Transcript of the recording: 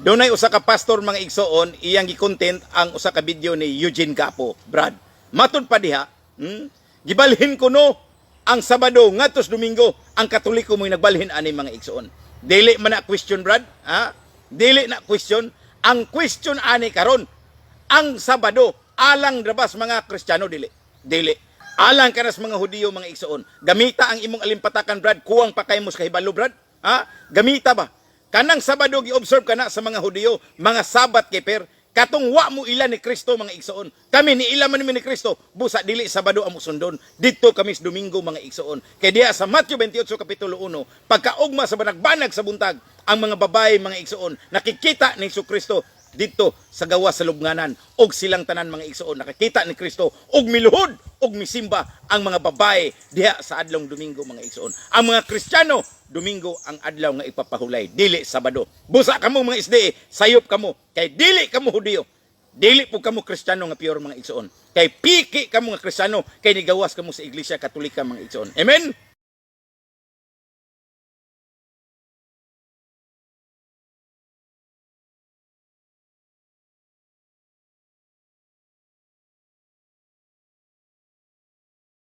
Dunay usa ka pastor mga igsoon iyang gi-content ang usa ka video ni Eugene Gapo, Brad. Matud pa diha, hmm? gibalhin ko no ang Sabado ngadtos Domingo ang Katoliko mo nagbalhin ani mga igsoon. Dili man na question, Brad, ha? Dili na question. Ang question ani karon, ang Sabado alang drabas mga Kristiyano dili. Dili. Alang kanas mga Hudiyo mga igsoon. Gamita ang imong alimpatakan, Brad, kuwang pa kay mos kahibalo, Brad. Ha? Gamita ba? Kanang Sabado gi-observe kana sa mga Hudiyo, mga Sabat keper, katong wa mo ila ni Kristo mga igsoon. Kami ni ila man ni Kristo, busa dili Sabado ang musundon. Dito kami sa Domingo mga igsoon. Kay diya sa Matthew 28 kapitulo 1, pagkaugma sa banag-banag sa buntag, ang mga babae mga igsoon nakikita ni Kristo dito sa gawa sa lubnganan. Og silang tanan mga igsoon nakakita ni Kristo. Og miluhod og misimba ang mga babae diha sa adlong Domingo mga igsoon ang mga Kristiyano Domingo ang adlaw nga ipapahulay. Dili Sabado. Busa kamo mga isde sayop kamo kay dili kamo Hudiyo. Dili po kamo Kristiyano nga pure mga igsoon kay piki kamo nga Kristiyano. Kay nigawas kamo sa Iglesia Katolika mga igsoon amen